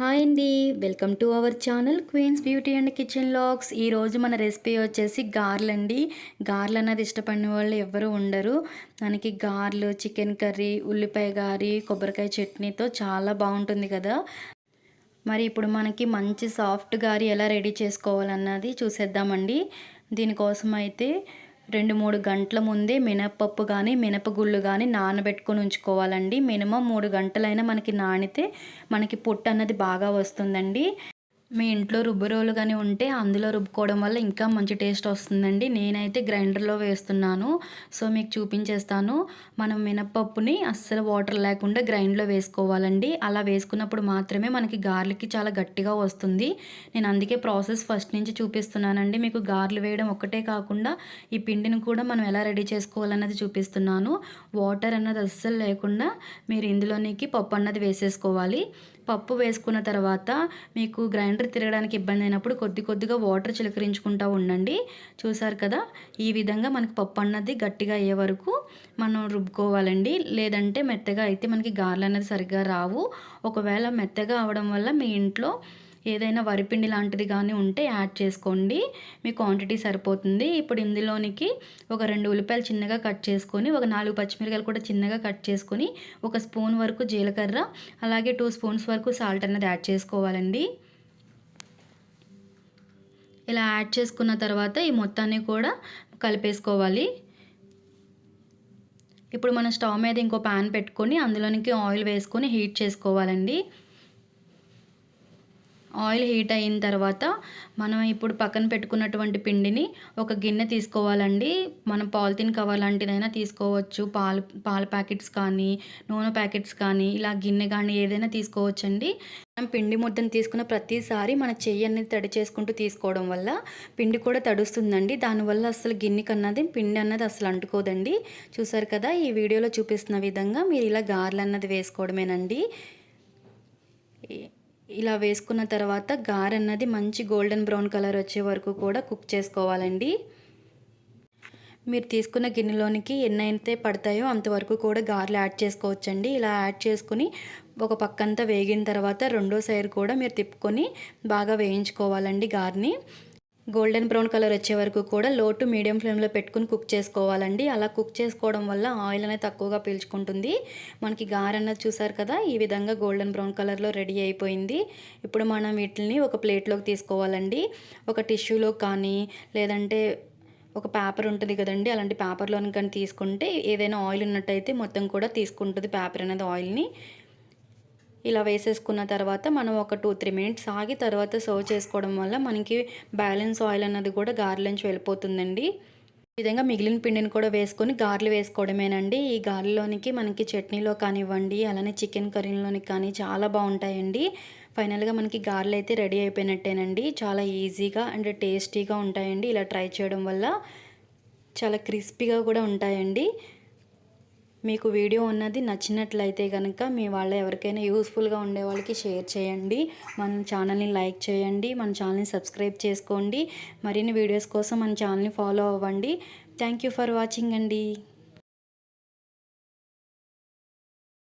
Hi అండి. Welcome to our channel Queens Beauty and Kitchen Logs ఈరోజు మన recipe వచ్చేసి గార్లు అండి. గార్లు అన్నది ఇష్టపడిన వాళ్ళు ఎవరు ఉండరు. మనకి గార్లు చికెన్ కర్రీ ఉల్లిపాయ గారి కొబ్బరికాయ చట్నీతో చాలా బాగుంటుంది కదా. మరి ఇప్పుడు మనకి మంచి సాఫ్ట్ గారి ఎలా రెడీ చేసుకోవాలన్నది చూసేద్దామండి. దీనికోసం అయితే రెండు మూడు గంటల ముందే మినపప్పు కానీ మినపగుళ్ళు కానీ నానబెట్టుకొని ఉంచుకోవాలండి. మినిమం మూడు గంటలైనా మనకి నానితే మనకి పొట్టు అన్నది బాగా వస్తుందండి. మీ ఇంట్లో రుబ్బురోలు కానీ ఉంటే అందులో రుబ్బుకోవడం వల్ల ఇంకా మంచి టేస్ట్ వస్తుందండి. నేనైతే గ్రైండర్లో వేస్తున్నాను. సో మీకు చూపించేస్తాను. మనం మినపప్పుని అస్సలు వాటర్ లేకుండా గ్రైండ్లో వేసుకోవాలండి. అలా వేసుకున్నప్పుడు మాత్రమే మనకి గార్లికి చాలా గట్టిగా వస్తుంది. నేను అందుకే ప్రాసెస్ ఫస్ట్ నుంచి చూపిస్తున్నానండి. మీకు గార్లు వేయడం ఒక్కటే కాకుండా ఈ పిండిని కూడా మనం ఎలా రెడీ చేసుకోవాలన్నది చూపిస్తున్నాను. వాటర్ అన్నది అస్సలు లేకుండా మీరు ఇందులోనికి పప్పు అన్నది వేసేసుకోవాలి. పప్పు వేసుకున్న తర్వాత మీకు గ్రైండర్ తిరగడానికి ఇబ్బంది అయినప్పుడు కొద్ది కొద్దిగా వాటర్ చిలకరించుకుంటూ ఉండండి. చూసారు కదా? ఈ విధంగా మనకి పప్పు అన్నది గట్టిగా అయ్యే వరకు మనం రుబ్బుకోవాలండి. లేదంటే మెత్తగా అయితే మనకి గారెలు అనేది సరిగ్గా రావు. ఒకవేళ మెత్తగా అవడం వల్ల మీ ఇంట్లో ఏదైనా వరిపిండి లాంటిది కానీ ఉంటే యాడ్ చేసుకోండి. మీ క్వాంటిటీ సరిపోతుంది. ఇప్పుడు ఇందులోనికి ఒక రెండు ఉల్లిపాయలు చిన్నగా కట్ చేసుకొని ఒక నాలుగు పచ్చిమిరకాయలు కూడా చిన్నగా కట్ చేసుకొని ఒక స్పూన్ వరకు జీలకర్ర అలాగే టూ స్పూన్స్ వరకు సాల్ట్ అనేది యాడ్ చేసుకోవాలండి. ఇలా యాడ్ చేసుకున్న తర్వాత ఈ మొత్తాన్ని కూడా కలిపేసుకోవాలి. ఇప్పుడు మనం స్టవ్ మీద ఇంకో ప్యాన్ పెట్టుకొని అందులోనికి ఆయిల్ వేసుకొని హీట్ చేసుకోవాలండి. ఆయిల్ హీట్ అయిన తర్వాత మనం ఇప్పుడు పక్కన పెట్టుకున్నటువంటి పిండిని ఒక గిన్నె తీసుకోవాలండి. మనం పాలిథిన్ కవర్ లాంటిదైనా తీసుకోవచ్చు. పాలు పాల ప్యాకెట్స్ కానీ నూనె ప్యాకెట్స్ కానీ ఇలా గిన్నె కానీ ఏదైనా తీసుకోవచ్చండి. మనం పిండి ముద్దను తీసుకున్న ప్రతిసారి మన చెయ్యి అనేది తడి చేసుకుంటూ తీసుకోవడం వల్ల పిండి కూడా తడుస్తుందండి. దానివల్ల అసలు గిన్నెకి అన్నది పిండి అన్నది అసలు అంటుకోదండి. చూసారు కదా ఈ వీడియోలో చూపిస్తున్న విధంగా మీరు ఇలా గార్లు అన్నది వేసుకోవడమేనండి. ఇలా వేసుకున్న తర్వాత గార్ అన్నది మంచి గోల్డెన్ బ్రౌన్ కలర్ వచ్చే వరకు కూడా కుక్ చేసుకోవాలండి. మీరు తీసుకున్న గిన్నెలోనికి ఎన్ని అయితే పడతాయో అంతవరకు కూడా గారెలు యాడ్ చేసుకోవచ్చండి. ఇలా యాడ్ చేసుకుని ఒక పక్కంతా వేగిన తర్వాత రెండో సైడ్ కూడా మీరు తిప్పుకొని బాగా వేయించుకోవాలండి గారిని. గోల్డెన్ బ్రౌన్ కలర్ వచ్చే వరకు కూడా లో టు మీడియం ఫ్లేమ్లో పెట్టుకుని కుక్ చేసుకోవాలండి. అలా కుక్ చేసుకోవడం వల్ల ఆయిల్ అనేది తక్కువగా పీల్చుకుంటుంది. మనకి గారన్నది చూసారు కదా ఈ విధంగా గోల్డెన్ బ్రౌన్ కలర్లో రెడీ అయిపోయింది. ఇప్పుడు మనం వీటిని ఒక ప్లేట్లోకి తీసుకోవాలండి. ఒక టిష్యూలో కానీ లేదంటే ఒక పేపర్ ఉంటుంది కదండి అలాంటి పేపర్లోని కానీ తీసుకుంటే ఏదైనా ఆయిల్ ఉన్నట్టయితే మొత్తం కూడా తీసుకుంటుంది పేపర్ అనేది ఆయిల్ని. ఇలా వేసేసుకున్న తర్వాత మనం ఒక టూ త్రీ మినిట్స్ ఆగి తర్వాత సర్వ్ చేసుకోవడం వల్ల మనకి బ్యాలెన్స్ ఆయిల్ అన్నది కూడా గార్లెంచి వెళ్ళిపోతుందండి. ఈ విధంగా మిగిలిన పిండిని కూడా వేసుకొని గార్లు వేసుకోవడమేనండి. ఈ గార్లలోనికి మనకి చట్నీలో కానివ్వండి అలానే చికెన్ కర్రీలోనికి కానీ చాలా బాగుంటాయండి. ఫైనల్గా మనకి గారెలు అయితే రెడీ అయిపోయినట్టేనండి. చాలా ఈజీగా అండ్ టేస్టీగా ఉంటాయండి. ఇలా ట్రై చేయడం వల్ల చాలా క్రిస్పీగా కూడా ఉంటాయండి. మీకు వీడియో ఉన్నది నచ్చినట్లయితే కనుక మీ వాళ్ళ ఎవరికైనా యూస్ఫుల్గా ఉండే వాళ్ళకి షేర్ చేయండి. మన ఛానల్ని లైక్ చేయండి మన ఛానల్ని సబ్స్క్రైబ్ చేసుకోండి. మరిన్ని వీడియోస్ కోసం మన ఛానల్ని ఫాలో అవ్వండి. థ్యాంక్ ఫర్ వాచింగ్ అండి.